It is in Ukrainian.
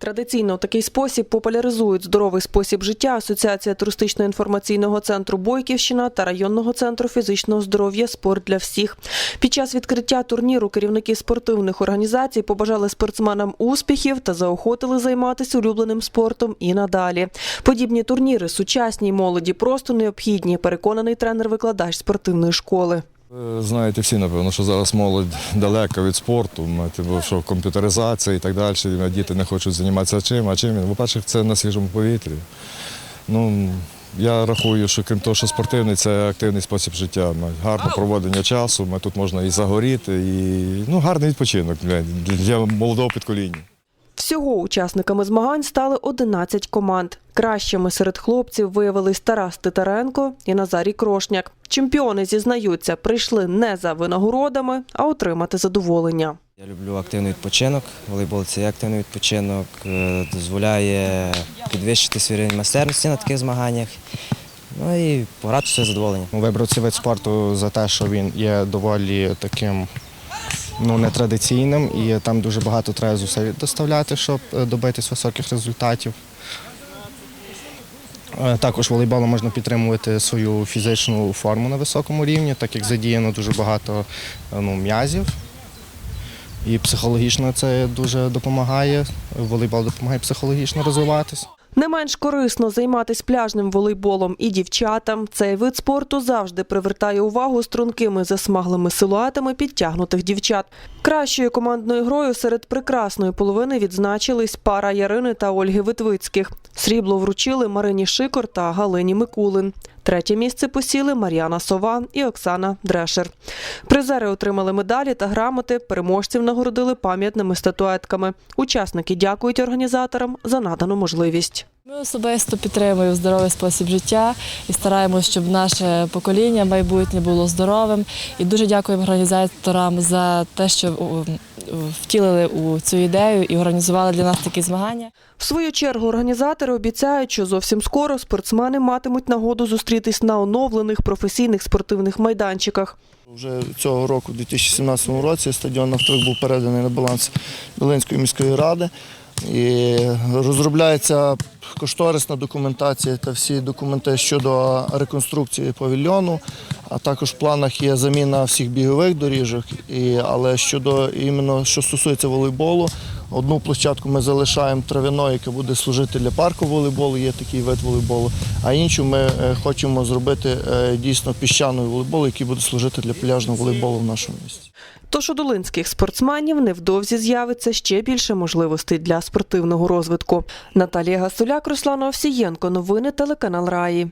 Традиційно у такий спосіб популяризують здоровий спосіб життя Асоціація туристично-інформаційного центру Бойківщина та районного центру фізичного здоров'я Спорт для всіх. Під час відкриття турніру керівники спортивних організацій побажали спортсменам успіхів та заохотили займатися улюбленим спортом і надалі. Подібні турніри сучасній молоді просто необхідні. Переконаний тренер-викладач спортивної школи. Знаєте всі, напевно, що зараз молодь далека від спорту, бо що комп'ютеризація і так далі, діти не хочуть займатися чим, а чим. По-перше, це на свіжому повітрі. Ну, я рахую, що крім того, що спортивний, це активний спосіб життя. Гарне проведення часу, тут можна і загоріти, і ну, гарний відпочинок для молодого підкоління. Всього учасниками змагань стали 11 команд. Кращими серед хлопців виявились Тарас Титаренко і Назарій Крошняк. Чемпіони зізнаються, прийшли не за винагородами, а отримати задоволення. Я люблю активний відпочинок. Волейбол це активний відпочинок, е, дозволяє підвищити свій рівень майстерності на таких змаганнях. Ну і пограти все задоволення. Вибрав цей вид спорту за те, що він є доволі таким ну, нетрадиційним і там дуже багато треба зусиль доставляти, щоб е, добитись високих результатів. Е, Також волейболом можна підтримувати свою фізичну форму на високому рівні, так як задіяно дуже багато е, ну, м'язів. І психологічно це дуже допомагає. Волейбол допомагає психологічно розвиватись. Не менш корисно займатися пляжним волейболом і дівчатам. Цей вид спорту завжди привертає увагу стрункими засмаглими силуетами підтягнутих дівчат. Кращою командною грою серед прекрасної половини відзначились пара Ярини та Ольги Витвицьких. Срібло вручили Марині Шикор та Галині Микулин. Третє місце посіли Мар'яна Сова і Оксана Дрешер. Призери отримали медалі та грамоти. Переможців нагородили пам'ятними статуетками. Учасники дякують організаторам за надану можливість. Ми особисто підтримуємо здоровий спосіб життя і стараємося, щоб наше покоління майбутнє було здоровим. І дуже дякуємо організаторам за те, що втілили у цю ідею і організували для нас такі змагання. В свою чергу організатори обіцяють, що зовсім скоро спортсмени матимуть нагоду зустрітись на оновлених професійних спортивних майданчиках. Вже цього року, у 2017 році, стадіон «Нафтовик» був переданий на баланс Долинської міської ради. І розробляється кошторисна документація та всі документи щодо реконструкції павільйону. А також в планах є заміна всіх бігових доріжок. І, але щодо іменно що стосується волейболу, одну площадку ми залишаємо травяною, яка буде служити для парку волейболу, є такий вид волейболу. А іншу ми е, хочемо зробити е, дійсно піщаний волейбол, який буде служити для пляжного волейболу в нашому місті. Тож у долинських спортсменів невдовзі з'явиться ще більше можливостей для спортивного розвитку. Наталія Гасуляк, Руслан Овсієнко. Новини телеканал Раї.